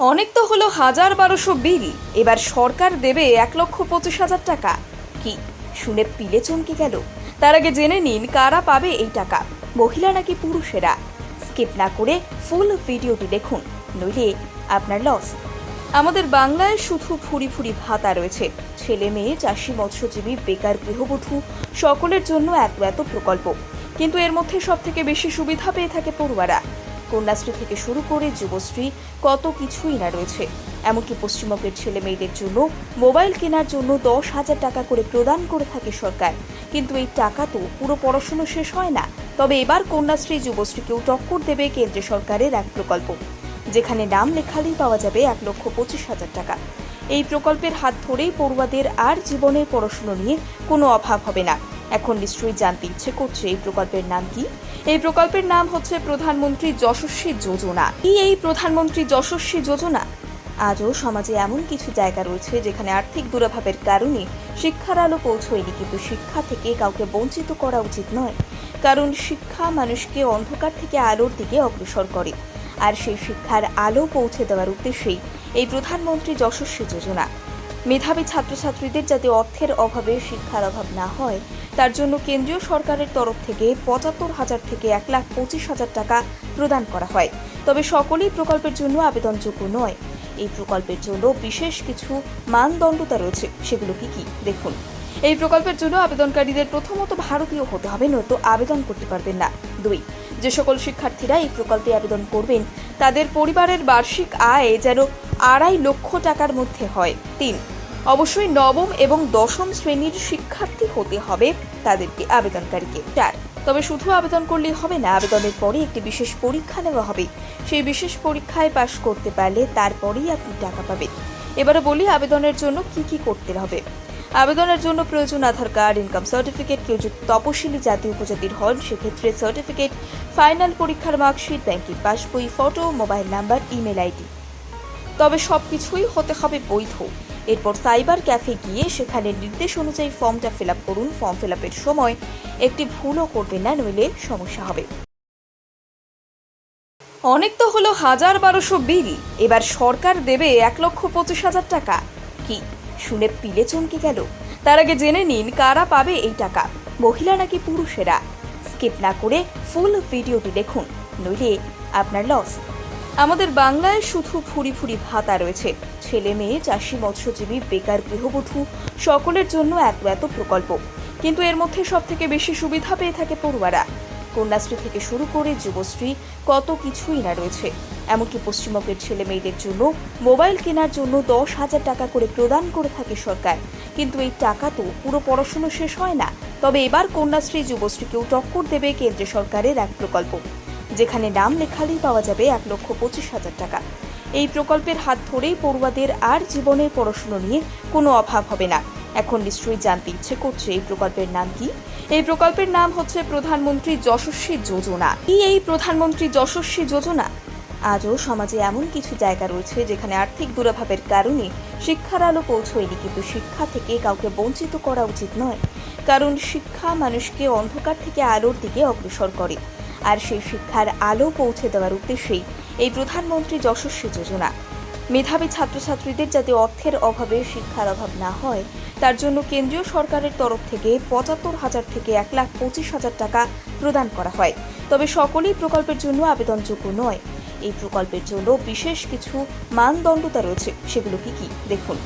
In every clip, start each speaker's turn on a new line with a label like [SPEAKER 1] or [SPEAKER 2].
[SPEAKER 1] অনেক তো হলো হাজার বারোশো বিল। এবার সরকার দেবে এক লক্ষ পঁচিশ হাজার টাকা। কি, শুনে পিলে চমকে গেল। তার আগে জেনে নিন, কারা পাবে এই টাকা? মহিলা নাকি পুরুষেরা? স্কিপ না করে ফুল ভিডিওটি দেখুন, নইলে আপনার লস। আমাদের বাংলায় শুধু ফুরি ফুরি ভাতা রয়েছে। ছেলে মেয়ে, চাষি, মৎস্যজীবী, বেকার, গৃহবধূ, সকলের জন্য এত এত প্রকল্প। কিন্তু এর মধ্যে সব থেকে বেশি সুবিধা পেয়ে থাকে পড়ুয়ারা। কন্যাশ্রী থেকে শুরু করে যুবশ্রী কত কিছুই না রয়েছে। এমনকি পশ্চিমবঙ্গের ছেলে মেয়েদের জন্য মোবাইল কেনার জন্য দশ হাজার টাকা করে প্রদান করে থাকে সরকার। কিন্তু এই টাকা তো পুরো পড়াশুনো শেষ হয় না। তবে এবার কন্যাশ্রী যুবশ্রীকেও টক্কর দেবে কেন্দ্র সরকারের এক প্রকল্প, যেখানে নাম লেখালেই পাওয়া যাবে এক লক্ষ পঁচিশ হাজার টাকা। এই প্রকল্পের হাত ধরেই পড়ুয়াদের আর জীবনের পড়াশুনো নিয়ে কোনো অভাব হবে না। এখন নিশ্চয়ই জানতে ইচ্ছে করছে এই প্রকল্পের নাম কি? এই প্রকল্পের নাম হচ্ছে প্রধানমন্ত্রী যশস্বী যোজনা। কি এই প্রধানমন্ত্রী যশস্বী যোজনা? আজও সমাজে এমন কিছু জায়গা রয়েছে যেখানে আর্থিক দুরাভাবের কারণে শিক্ষার আলো পৌঁছয়নি, কিন্তু শিক্ষা থেকে কাউকে বঞ্চিত করা উচিত নয়। কারণ শিক্ষা মানুষকে অন্ধকার থেকে আলোর দিকে অগ্রসর করে। আর সেই শিক্ষার আলো পৌঁছে দেওয়ার উদ্দেশ্যেই এই প্রধানমন্ত্রী যশস্বী যোজনা। মেধাবী ছাত্রছাত্রীদের যাতে অর্থের অভাবে, শিক্ষার অভাব না হয়, তার জন্য কেন্দ্রীয় সরকারের তরফ থেকে পঁচাত্তর হাজার থেকে এক লাখ পঁচিশ হাজার টাকা প্রদান করা হয়। তবে সকলেই প্রকল্পের জন্য আবেদনযোগ্য নয়। এই প্রকল্পের জন্য বিশেষ কিছু মানদণ্ডতা রয়েছে। সেগুলো কি কি? দেখুন। এই প্রকল্পের জন্য আবেদনকারীদের প্রথমত ভারতীয় হতে হবে, নয়তো আবেদন করতে পারবেন না। দুই, যে সকল শিক্ষার্থীরা এই প্রকল্পে আবেদন করবেন, তাদের পরিবারের বার্ষিক আয় যেন আড়াই লক্ষ টাকার মধ্যে হয়। তিন অবশ্যই নবম এবং দশম শ্রেণির শিক্ষার্থী হতে হবে তাদেরকে আবেদনকারীকে। চার, তবে শুধু আবেদন করলেই হবে না, আবেদনের পরে একটি বিশেষ পরীক্ষা নেওয়া হবে। সেই বিশেষ পরীক্ষায় পাশ করতে পারলে তারপরেই আপনি টাকা পাবেন। এবারে বলি আবেদনের জন্য কি কি করতে হবে। আবেদনের জন্য প্রয়োজন আধার কার্ড, ইনকাম সার্টিফিকেট, কেউ যদি তপশিলি জাতি উপজাতির হন, সেক্ষেত্রে সার্টিফিকেট, ফাইনাল পরীক্ষার মার্কশিট, ব্যাংকের passbook, photo, mobile number, email ID. তবে সব কিছুই হতে হবে বৈধ। এরপর সাইবার ক্যাফে গিয়ে সেখানে নির্দেশ অনুযায়ী ফর্মটা ফিল করুন। ফর্ম ফিল সময় একটি ভুলও করবেন না, নইলে সমস্যা হবে। অনেক তো হলো হাজার বারোশো বিল। এবার সরকার দেবে এক লক্ষ পঁচিশ হাজার টাকা। কি, শুনে পিলে চমকে গেল? তার আগে জেনে নিন, কারা পাবে এই টাকা? মহিলা নাকি পুরুষেরা? স্কিপ না করে ফুল ভিডিওটি দেখুন, নইলে আপনার লস আমাদের বাংলায় শুধু ফুরি ফুরি ভাতা রয়েছে। ছেলে মেয়ে, চাষি, মৎস্যজীবী, বেকার গৃহবধূ, সকলের জন্য এত এত প্রকল্প। কিন্তু এর মধ্যে সব থেকে বেশি সুবিধা পেয়ে থাকে পড়ুয়ারা। কন্যাশ্রী থেকে শুরু করে যুবশ্রী, কত কিছুই না রয়েছে। এমনকি পশ্চিমবঙ্গের ছেলে মেয়েদের জন্য মোবাইল কেনার জন্য দশ হাজার টাকা করে প্রদান করে থাকে সরকার। কিন্তু এই টাকা তো পুরো পড়াশুনো শেষ হয় না। তবে এবার কন্যাশ্রী যুবশ্রীকেও টক্কর দেবে কেন্দ্র সরকারের এক প্রকল্প। যেখানে নাম লেখালেই পাওয়া যাবে এক লক্ষ পঁচিশ হাজার টাকা। এই প্রকল্পের হাত ধরেই পড়ুয়াদের আর জীবনের পড়াশুনো নিয়ে কোনো অভাব হবে না। এখন নিশ্চয়ই জানতে ইচ্ছে করছে এই প্রকল্পের নাম কি? এই প্রকল্পের নাম হচ্ছে প্রধানমন্ত্রী যশস্বী যোজনা। কি এই প্রধানমন্ত্রী যশস্বী যোজনা? আজও সমাজে এমন কিছু জায়গা রয়েছে যেখানে আর্থিক দুরাভাবের কারণে শিক্ষার আলো পৌঁছয়নি, কিন্তু শিক্ষা থেকে কাউকে বঞ্চিত করা উচিত নয়। কারণ শিক্ষা মানুষকে অন্ধকার থেকে আলোর দিকে অগ্রসর করে। আর সেই শিক্ষার আলো পৌঁছে দেওয়ার উদ্দেশ্যেই এই প্রধানমন্ত্রী যশস্বী যোজনা। মেধাবী ছাত্রছাত্রীদের যাতে অর্থের অভাবে শিক্ষার অভাব না হয়, তার জন্য কেন্দ্রীয় সরকারের তরফ থেকে পঁচাত্তর হাজার থেকে এক লাখ পঁচিশ হাজার টাকা প্রদান করা হয়। তবে সকলেই প্রকল্পের জন্য আবেদনযোগ্য নয়। এই প্রকল্পের জন্য বিশেষ কিছু মানদণ্ডতা রয়েছে, সেগুলো কি কি? দেখুন।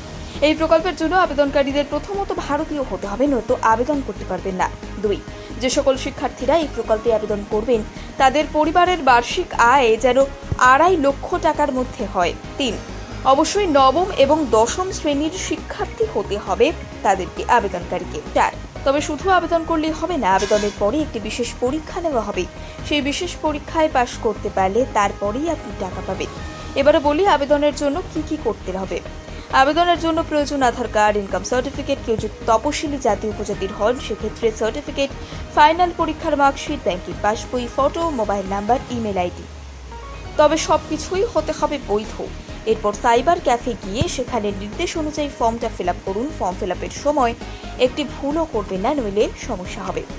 [SPEAKER 1] এই প্রকল্পের জন্য আবেদনকারীদের প্রথমত ভারতীয় হতে হবে, নয়তো আবেদন করতে পারবেন না। দুই যে সকল শিক্ষার্থীরা এই প্রকল্পে আবেদন করবেন, তাদের পরিবারের বার্ষিক আয় যেন আড়াই লক্ষ টাকার মধ্যে হয়। তিন, অবশ্যই নবম এবং দশম শ্রেণির শিক্ষার্থী হতে হবে তাদেরকে আবেদনকারীকে। চার, তবে শুধু আবেদন করলেই হবে না, আবেদনের পরে একটি বিশেষ পরীক্ষা নেওয়া হবে। সেই বিশেষ পরীক্ষায় পাশ করতে পারলে তারপরেই আপনি টাকা পাবেন। এবারে বলি, আবেদনের জন্য কি কি করতে হবে। আবেদনের জন্য প্রয়োজন আধার কার্ড, ইনকাম সার্টিফিকেট কেউ যদি তপশিলি জাতি উপজাতির হন, সেক্ষেত্রে সার্টিফিকেট, ফাইনাল পরীক্ষার মার্কশিট ব্যাংকের পাসবই, photo, mobile number, email ID. তবে সব কিছুই হতে হবে বৈধ। এরপর সাইবার ক্যাফে গিয়ে সেখানে নির্দেশ অনুযায়ী ফর্মটা ফিল করুন। ফর্ম ফিল সময় একটি ভুলও করবেন না, নইলে সমস্যা হবে।